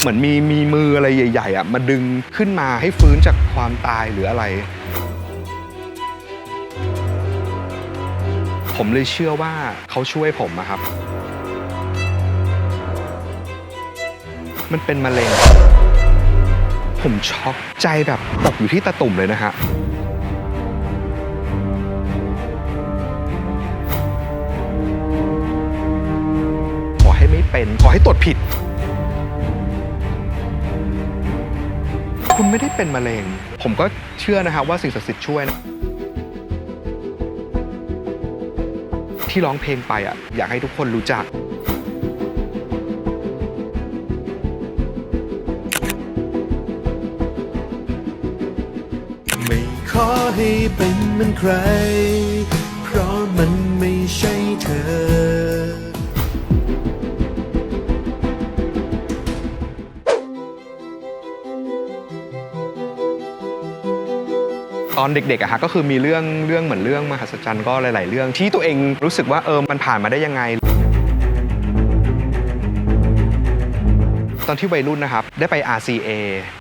เหมือนมีมีมืออะไรใหญ่ๆอะมาดึงขึ้นมาให้ฟื้นจากความตายหรืออะไร ผมเลยเชื่อว่าเขาช่วยผมอะครับ มันเป็นมะเร็ง ผมช็อกใจแบบตกอยู่ที่ตะตุ่มเลยนะฮะขอให้ไม่เป็น ขอให้ตรวจผิด คุณไม่ได้เป็นมะเร็ง ผมก็เชื่อนะครับว่าสิ่งศักดิ์สิทธิ์ช่วยนะที่ร้องเพลงไปอะอยากให้ทุกคนรู้จัก ไม่ขอให้เป็นเหมือนใคร ตอนเด็กๆอะฮะก็คือมีเรื่องเรื่องเหมือนเรื่องมหัศจรรย์ก็หลาย ๆ เรื่องที่ตัวเองรู้สึกว่าเออมันผ่านมาได้ยังไง ตอนที่วัยรุ่นนะครับ ได้ไป RCA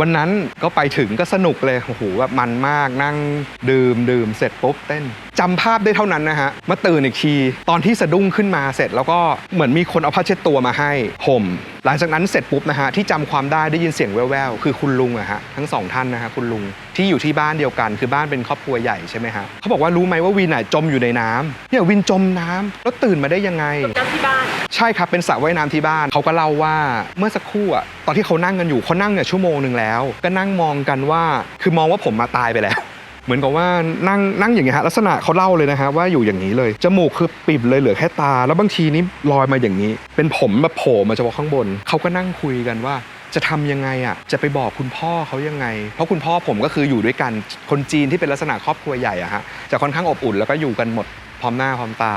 วันนั้นก็ไปถึงก็สนุกเลยโอ้โหแบบมันมากนั่งดื่มดื่มเสร็จปุ๊บเต้นจำภาพได้เท่านั้นนะฮะมาตื่นอีกที ตอนที่สะดุ้งขึ้นมาเสร็จ แล้วก็เหมือนมีคนเอาผ้าเช็ดตัวมาให้ห่มหลังจากนั้นเสร็จปุ๊บนะฮะที่จำความได้ได้ยินเสียงแว่วๆคือคุณลุงอะฮะทั้งสองท่านนะฮะคุณลุงที่อยู่ที่บ้านเดียวกัน คือบ้านเป็นครอบครัวใหญ่ใช่ไหมฮะเขาบอกว่ารู้ไหมว่าวินอะจมอยู่ในน้ำเนี่ยวินจมน้ำแล้วตื่นมาได้ยังไงเจ้าที่บ้านใช่ครับเป็นสระว่ายน้ำที่บ้านเขาก็เล่าว่าเมื่อสักครู่อะตอนที่เขานั่งกันอยู่เขานั่งเนี่ยชั่วโมงหนึ่งแล้ว ก็นั่งมองกันว่าคือมองว่าผมมาตายไปแล้ว เหมือนกับว่านั่งนั่งอย่างเงี้ยฮะลักษณะเขาเล่าเลยนะฮะว่าอยู่อย่างนี้เลยจมูกคือปิดเลยเหลือแค่ตา แล้วบางทีนี่ลอยมาอย่างนี้ เป็นผมแบบโผล่มาเฉพาะข้างบนเขาก็นั่งคุยกันว่าจะทำยังไงอะ จะไปบอกคุณพ่อเขายังไง เพราะคุณพ่อผมก็คืออยู่ด้วยกัน คนจีนที่เป็นลักษณะครอบครัวใหญ่อะฮะ จะค่อนข้างอบอุ่นแล้วก็อยู่กันหมดพร้อมหน้าพร้อมตา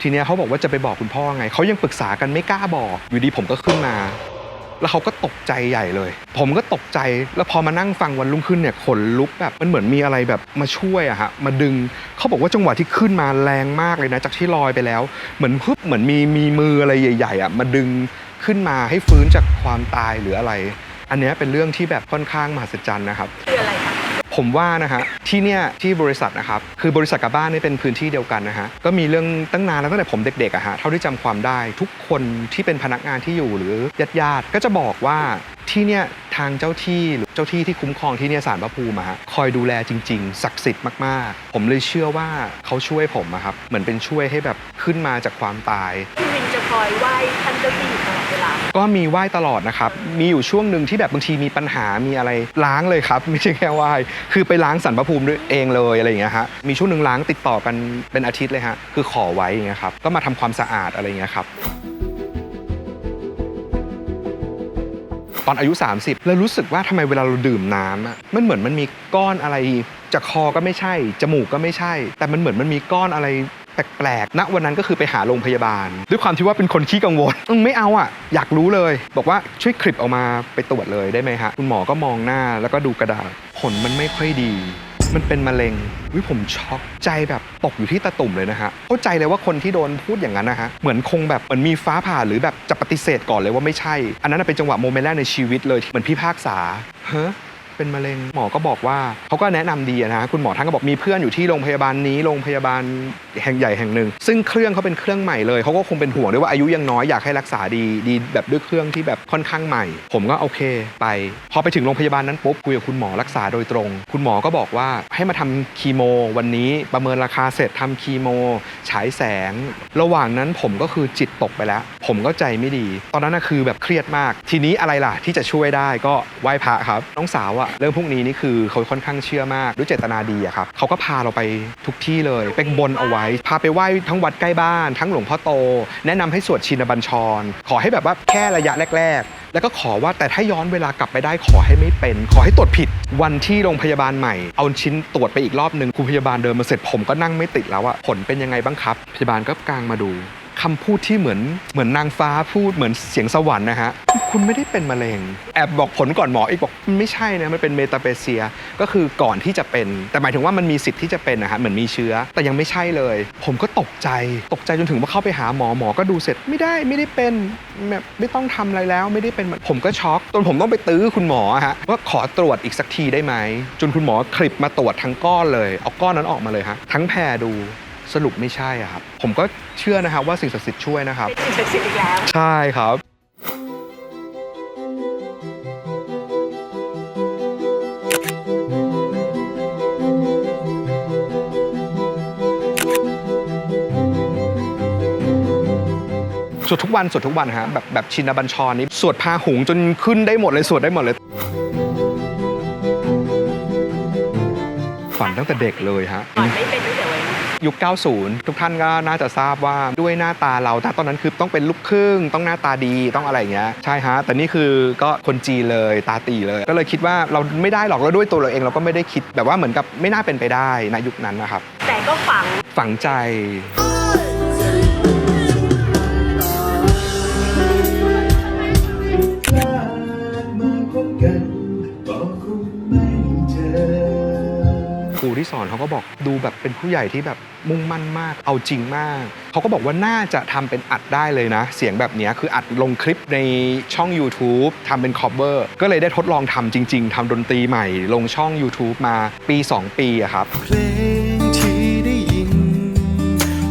ทีเนี้ยเขาบอกว่าจะไปบอกคุณพ่อไง เขายังปรึกษากันไม่กล้าบอก อยู่ดีผมก็ขึ้นมา แล้วเขาก็ตกใจใหญ่เลย ผมก็ตกใจแล้วพอมานั่งฟังวันรุ่งขึ้นเนี่ยขนลุกแบบมันเหมือนมีอะไรแบบมาช่วยอะฮะมาดึงเขาบอกว่าจังหวะที่ขึ้นมาแรงมากเลยนะ จากที่ลอยไปแล้ว เหมือนฮึบเหมือนมีมีมืออะไรใหญ่ๆอะมาดึงขึ้นมาให้ฟื้นจากความตายหรืออะไร อันเนี้ยเป็นเรื่องที่แบบค่อนข้างมหัศจรรย์นะครับ คืออะไรคะ ผมว่านะฮะที่เนี่ยที่บริษัทนะครับคือบริษัทกับบ้านนี่เป็นพื้นที่เดียวกันนะฮะก็มีเรื่องตั้งนานแล้วตั้งแต่ผมเด็กๆอะฮะเท่าที่จำความได้ทุกคนที่เป็นพนักงานที่อยู่หรือญาติๆก็จะบอกว่าที่เนี่ยทางเจ้าที่หรือเจ้าที่ที่คุ้มครองที่เนี่ยสารพระภูมิฮะคอยดูแลจริง ๆ ศักดิ์สิทธิ์มากๆ ผมเลยเชื่อว่าเขาช่วยผมอะครับเหมือนเป็นช่วยให้แบบขึ้นมาจากความตาย คอยไหว้ท่านเจ้าที่อยู่ตลอดเวลา ก็มีไหว้ตลอดนะครับ มีอยู่ช่วงหนึ่งที่แบบบางทีมีปัญหา มีอะไรล้างเลยครับ ไม่ใช่แค่ไหว้ คือไปล้างสันพระภูมิด้วยเองเลยอะไรอย่างเงี้ยฮะ มีช่วงหนึ่งล้างติดต่อกันเป็นอาทิตย์เลยฮะ คือขอไว้อย่างเงี้ยครับ ก็มาทำความสะอาดอะไรอย่างเงี้ยครับ ตอนอายุ 30 แล้วรู้สึกว่าทำไมเวลาเราดื่มน้ำอะมันเหมือนมันมีก้อนอะไรจากคอก็ไม่ใช่ จมูกก็ไม่ใช่ แต่มันเหมือนมันมีก้อนอะไร ปลกๆณวันนั้นก็คือไปหาโรงพยาบาล ด้วยความที่ว่าเป็นคนขี้กังวลอืมไม่เอาอะ อยากรู้เลย บอกว่าช่วยคลิปออกมาไปตรวจเลยได้ไหมฮะคุณหมอก็มองหน้าแล้วก็ดูกระดาษผลมันไม่ค่อยดี มันเป็นมะเร็งวิผมช็อกใจแบบตกอยู่ที่ตะตุ่มเลยนะฮะเข้าใจเลยว่าคนที่โดนพูดอย่างนั้นนะฮะเหมือนคงแบบเหมือนมีฟ้าผ่าหรือแบบจะปฏิเสธก่อนเลยว่าไม่ใช่ อันนั้นเป็นจังหวะโมเมนต์แรกในชีวิตเลยเหมือนพี่ภาคษาเฮ้ เป็นมะเร็งหมอก็บอกว่าเขาก็แนะนำดีนะคุณหมอท่านก็บอกมีเพื่อนอยู่ที่โรงพยาบาลนี้โรงพยาบาลแห่งใหญ่แห่งหนึ่ง ซึ่งเครื่องเขาเป็นเครื่องใหม่เลยเขาก็คงเป็นห่วงด้วยว่าอายุยังน้อยอยากให้รักษาดีดีแบบด้วยเครื่องที่แบบค่อนข้างใหม่ ผมก็โอเคไป พอไปถึงโรงพยาบาลนั้นปุ๊บคุยกับคุณหมอรักษาโดยตรง คุณหมอก็บอกว่าให้มาทำคีโม วันนี้ประเมินราคาเสร็จทำคีโมฉายแสง ระหว่างนั้นผมก็คือจิตตกไปแล้ว ผมก็ใจไม่ดี ตอนนั้นนะคือแบบเครียดมาก ทีนี้อะไรล่ะที่จะช่วยได้ก็ไหว้พระครับน้องสาวอะเรื่องพวกนี้นี่คือเขาค่อนข้างเชื่อมากด้วยเจตนาดีอะครับเขาก็พาเราไปทุกที่เลยไปบนเอาไว้ พาไปไหว้ทั้งวัดใกล้บ้านทั้งหลวงพ่อโต แนะนำให้สวดชินบัญชร ขอให้แบบว่าแค่ระยะแรก ๆ แล้วก็ขอว่าแต่ถ้าย้อนเวลากลับไปได้ขอให้ไม่เป็น ขอให้ตรวจผิด วันที่โรงพยาบาลใหม่ เอาชิ้นตรวจไปอีกรอบหนึ่งคุณพยาบาลเดินมาเสร็จผมก็นั่งไม่ติดแล้วอะผลเป็นยังไงบ้างครับพยาบาลก็กางมาดู คำพูดที่เหมือนเหมือนนางฟ้าพูดเหมือนเสียงสวรรค์นะฮะ คุณไม่ได้เป็นมะเร็ง แอบบอกผลก่อนหมออีกบอกมันไม่ใช่นะ มันเป็นเมตาเปเซีย ก็คือก่อนที่จะเป็น แต่หมายถึงว่ามันมีสิทธิ์ที่จะเป็นนะฮะ เหมือนมีเชื้อ แต่ยังไม่ใช่เลย ผมก็ตกใจ ตกใจจนถึงว่าเข้าไปหาหมอ หมอก็ดูเสร็จไม่ได้ไม่ได้เป็นแบบไม่ต้องทำอะไรแล้วไม่ได้เป็นผมก็ช็อกจนผมต้องไปตื้อคุณหมอฮะว่าขอตรวจอีกสักทีได้ไหมจนคุณหมอคลิปมาตรวจทั้งก้อนเลย เอาก้อนนั้นออกมาเลยฮะทั้งแพรดู สรุปไม่ใช่อะครับ ผมก็เชื่อนะครับว่าสิ่งศักดิ์สิทธิ์ช่วยนะครับ เป็นสิ่งศักดิ์สิทธิ์อีกแล้ว ใช่ครับ สวดทุกวันสวดทุกวันฮะแบบแบบชินบัญชรนี้สวดพาหุงจนขึ้นได้หมดเลยสวดได้หมดเลย ฝันตั้งแต่เด็กเลยฮะ ก่อนไม่เป็นตั้งแต่วั ยรุ่นยุค 90 ทุกท่านก็น่าจะทราบว่าด้วยหน้าตาเราถ้าตอนนั้นคือต้องเป็นลูกครึ่ง ต้องหน้าตาดีต้องอะไรอย่างเงี้ยใช่ฮะแต่นี่คือก็คนจีนเลยตาตีเลย ก็เลยคิดว่าเราไม่ได้หรอกแล้วด้วยตัวเราเองเราก็ไม่ได้คิดแบบว่าเหมือนกับไม่น่าเป็นไปได้ในยุคนั้นนะครับแต่ก็ฝังฝังใจ เขาก็บอกดูแบบเป็นผู้ใหญ่ที่แบบมุ่งมั่นมาก เอาจริงมาก เขาก็บอกว่าน่าจะทำเป็นอัดได้เลยนะ เสียงแบบนี้คืออัดลงคลิปในช่อง YouTube ทำเป็นคอ v เ r อร์ก็เลยได้ทดลองทำจริง ๆทำดนตรีใหม่ ลงช่อง YouTube มาปี 2 ปีอะครับเพลงที่ได้ยิน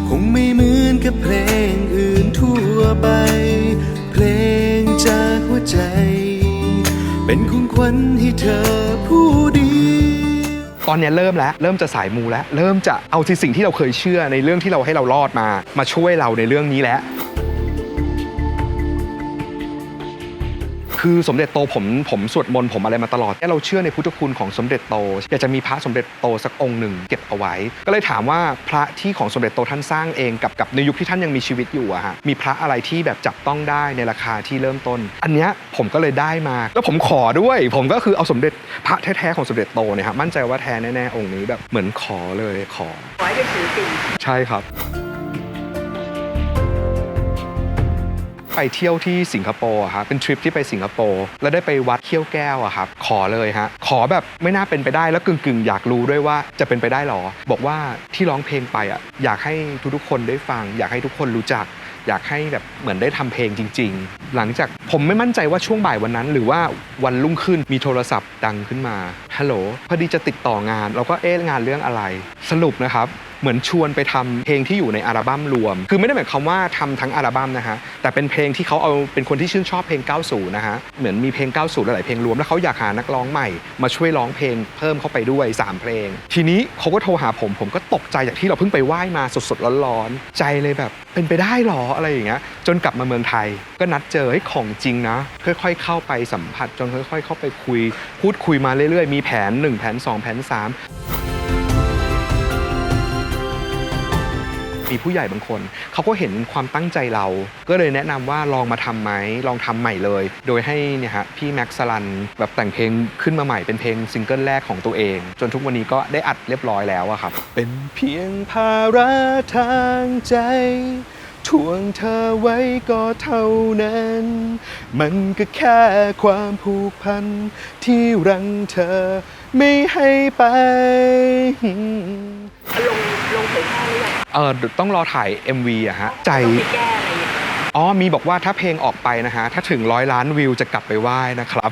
คงไม่เหมือนกับเพลงอื่นทั่วไป เพลงจากหัวใจ เป็นของขวัญให้เธอผู้ ตอนนี้เริ่มแล้วเริ่มจะสายมูแล้ว เริ่มจะเอาที่สิ่งที่เราเคยเชื่อในเรื่องที่เราให้เรารอดมา มาช่วยเราในเรื่องนี้แล้ว คือสมเด็จโตผมผมสวดมนต์ผมอะไรมาตลอดเราเชื่อในพุทธคุณของสมเด็จโต อยากจะมีพระสมเด็จโตสักองค์หนึ่งเก็บเอาไว้ ก็เลยถามว่าพระที่ของสมเด็จโตท่านสร้างเองกับกับในยุคที่ท่านยังมีชีวิตอยู่อะฮะมีพระอะไรที่แบบจับต้องได้ในราคาที่เริ่มต้น อันเนี้ยผมก็เลยได้มา แล้วผมขอด้วย ผมก็คือเอาสมเด็จพระแท้ๆของสมเด็จโตเนี่ยครับมั่นใจว่าแท้แน่ๆองค์นี้แบบเหมือนขอเลยขอขอให้เป็นศิลปินใช่ครับ ไปเที่ยวที่สิงคโปร์อะครับเป็นทริปที่ไปสิงคโปร์แล้วได้ไปวัดเขี้ยวแก้วอะครับขอเลยฮะขอแบบไม่น่าเป็นไปได้แล้วกึ่งๆ อยากรู้ด้วยว่าจะเป็นไปได้หรอ บอกว่าที่ร้องเพลงไปอะอยากให้ทุกๆคนได้ฟัง อยากให้ทุกคนรู้จักอยากให้แบบเหมือนได้ทำเพลงจริง ๆ หลังจากผมไม่มั่นใจว่าช่วงบ่ายวันนั้น หรือว่าวันรุ่งขึ้นมีโทรศัพท์ดังขึ้นมาฮัลโหลพอดีจะติดต่องาน เราก็เอ๊ะงานเรื่องอะไร สรุปนะครับเหมือนชวนไปทำเพลงที่อยู่ในอัลบั้มรวม คือไม่ได้หมายความว่าทำทั้งอัลบั้มนะฮะ แต่เป็นเพลงที่เขาเอาเป็นคนที่ชื่นชอบเพลง 90 นะฮะ เหมือนมีเพลง 90 หลายๆเพลงรวม แล้วเขาอยากหานักร้องใหม่ มาช่วยร้องเพลงเพิ่มเข้าไปด้วย 3 เพลง ทีนี้เขาก็โทรหาผม ผมก็ตกใจจากที่เราเพิ่งไปไหว้มาสดๆร้อนๆ ใจเลยแบบเป็นไปได้หรออะไรอย่างเงี้ยจนกลับมาเมืองไทย ก็นัดเจอให้ยของจริงนะค่อยๆ เข้าไปสัมผัสจนค่อย ๆ เข้าไปคุย พูดคุยมาเรื่อยๆ มีแผน 1 แผน 2 แผน 3มีผู้ใหญ่บางคน เขาก็เห็นความตั้งใจเรา ก็เลยแนะนำว่าลองมาทำไหมลองทำใหม่เลย โดยให้เนี่ยฮะพี่แม็กซ์ลันแบบแต่งเพลงขึ้นมาใหม่เป็นเพลงซิงเกิลแรกของตัวเอง จนทุกวันนี้ก็ได้อัดเรียบร้อยแล้วอะครับ เป็นเพียงภาระทางใจ ทวงเธอไว้ก็เท่านั้น มันก็แค่ความผูกพัน ที่รั้งเธอไม่ให้ไป ลงลงเผยแพร่หรือยังเออต้องรอถ่าย MV อะฮะ ใจ ต้องไปแก้อะไรอย่างเงี้ยอ๋อมีบอกว่าถ้าเพลงออกไปนะฮะ ถ้าถึงร้อยล้านวิวจะกลับไปไหว้นะครับ